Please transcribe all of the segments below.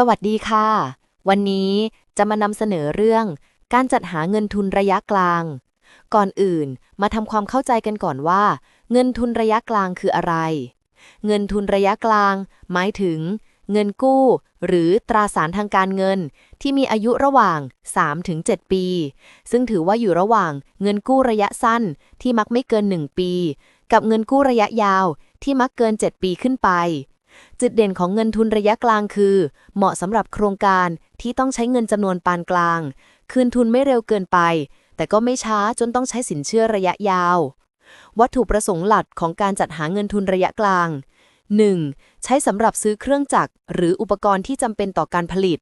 สวัสดีค่ะ วันนี้จะมานำเสนอเรื่อง การจัดหาเงินทุนระยะกลาง ก่อนอื่นมาทำความเข้าใจกันก่อนว่า เงินทุนระยะกลางคืออะไร เงินทุนระยะกลาง หมายถึง เงินกู้ หรือตราสารทางการเงิน ที่มีอายุระหว่าง 3-7 ปี ซึ่งถือว่าอยู่ระหว่างเงินกู้ระยะสั้นที่มักไม่เกิน 1 ปี กับเงินกู้ระยะยาวที่มักเกิน 7 ปีขึ้นไป จุดเด่นของเงินทุนระยะกลางคือ เหมาะสำหรับโครงการที่ต้องใช้เงินจำนวนปานกลาง คืนทุนไม่เร็วเกินไป แต่ก็ไม่ช้าจนต้องใช้สินเชื่อระยะยาว วัตถุประสงค์หลักของการจัดหาเงินทุนระยะกลาง 1. ใช้สำหรับซื้อเครื่องจักรหรืออุปกรณ์ที่จำเป็นต่อการผลิต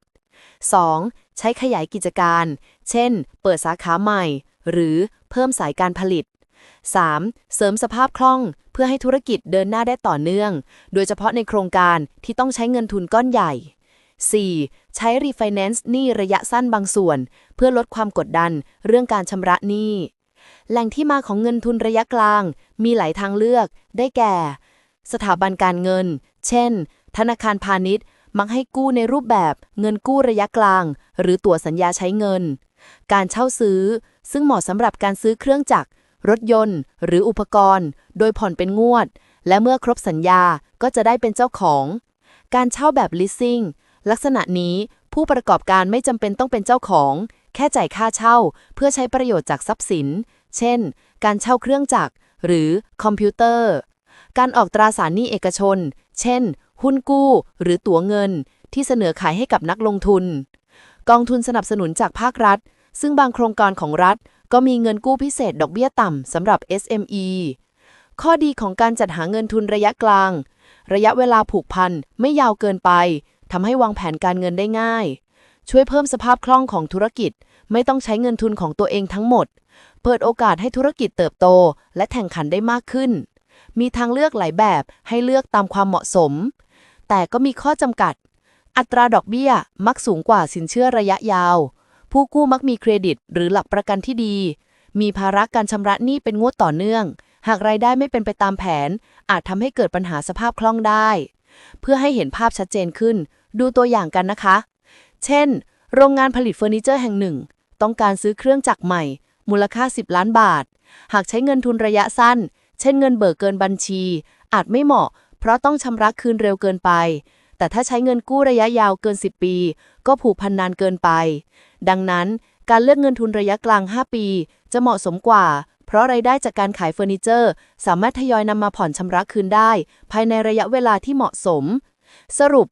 2. ใช้ขยายกิจการ เช่น เปิดสาขาใหม่ หรือเพิ่มสายการผลิต 3. เสริมสภาพคล่องเพื่อให้ธุรกิจเดินหน้าได้ต่อเนื่อง โดยเฉพาะในโครงการที่ต้องใช้เงินทุนก้อนใหญ่ 4. ใช้รีไฟแนนซ์หนี้ระยะสั้นบางส่วน เพื่อลดความกดดันเรื่องการชำระหนี้ แหล่งที่มาของเงินทุนระยะกลาง มีหลายทางเลือก ได้แก่ สถาบันการเงิน เช่น ธนาคารพาณิชย์ มักให้กู้ในรูปแบบ เงินกู้ระยะกลาง หรือตั๋วสัญญาใช้เงิน การเช่าซื้อ ซึ่งเหมาะสำหรับการซื้อเครื่องจักร รถยนต์ หรืออุปกรณ์ โดยผ่อนเป็นงวด และเมื่อครบสัญญาก็จะได้เป็นเจ้าของ การเช่าแบบ leasing ลักษณะนี้ผู้ประกอบการไม่จำเป็นต้องเป็นเจ้าของ แค่จ่ายค่าเช่า เพื่อใช้ประโยชน์จากทรัพย์สิน เช่น การเช่าเครื่องจักรหรือคอมพิวเตอร์ การออกตราสารหนี้เอกชน เช่น หุ้นกู้ หรือตั๋วเงิน ที่เสนอขายให้กับนักลงทุน กองทุนสนับสนุนจากภาครัฐ ซึ่งบางโครงการของรัฐ ก็มีเงินกู้พิเศษดอกเบี้ยต่ำสำหรับ SME ข้อดีของการจัดหาเงินทุนระยะกลาง ระยะเวลาผูกพันไม่ยาวเกินไปทำให้วางแผนการเงินได้ง่าย ช่วยเพิ่มสภาพคล่องของธุรกิจ ไม่ต้องใช้เงินทุนของตัวเองทั้งหมด เปิดโอกาสให้ธุรกิจเติบโต และแข่งขันได้มากขึ้น มีทางเลือกหลายแบบให้เลือกตามความเหมาะสม แต่ก็มีข้อจำกัด อัตราดอกเบี้ยมักสูงกว่าสินเชื่อระยะยาว ผู้กู้มักมีเครดิต หรือหลักประกันที่ดี มีภาระการชำระหนี้เป็นงวดต่อเนื่อง หากรายได้ไม่เป็นไปตามแผน อาจทำให้เกิดปัญหาสภาพคล่องได้ เพื่อให้เห็นภาพชัดเจนขึ้น ดูตัวอย่างกันนะคะ เช่น โรงงานผลิตเฟอร์นิเจอร์แห่งหนึ่ง ต้องการซื้อเครื่องจักรใหม่ มูลค่า 10 ล้านบาท หากใช้เงินทุนระยะสั้น เช่น เงินเบิกเกินบัญชี อาจไม่เหมาะ เพราะต้องชำระคืนเร็วเกินไป แต่ถ้าใช้เงินกู้ระยะยาวเกิน 10 ปี ก็ผูกพันนานเกินไป ดังนั้นการเลือกเงินทุนระยะกลาง 5 ปี จะเหมาะสมกว่า เพราะรายได้จากการขายเฟอร์นิเจอร์ สามารถทยอยนำมาผ่อนชำระคืนได้ ภายในระยะเวลาที่เหมาะสม สรุป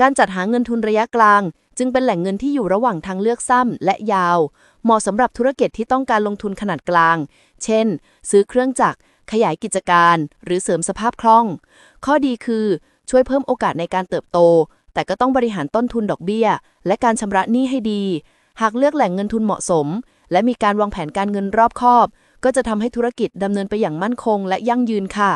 การจัดหาเงินทุนระยะกลาง จึงเป็นแหล่งเงินที่อยู่ระหว่างทางเลือกสั้นและยาว เหมาะสำหรับธุรกิจที่ต้องการลงทุนขนาดกลาง เช่น ซื้อเครื่องจักรขยายกิจการ หรือเสริมสภาพคล่อง ข้อดีคือ ช่วยเพิ่มโอกาสในการเติบโต แต่ก็ต้องบริหารต้นทุนดอกเบี้ย และการชำระหนี้ให้ดี หากเลือกแหล่งเงินทุนเหมาะสม และมีการวางแผนการเงินรอบคอบ ก็จะทำให้ธุรกิจดำเนินไปอย่างมั่นคง และยั่งยืนค่ะ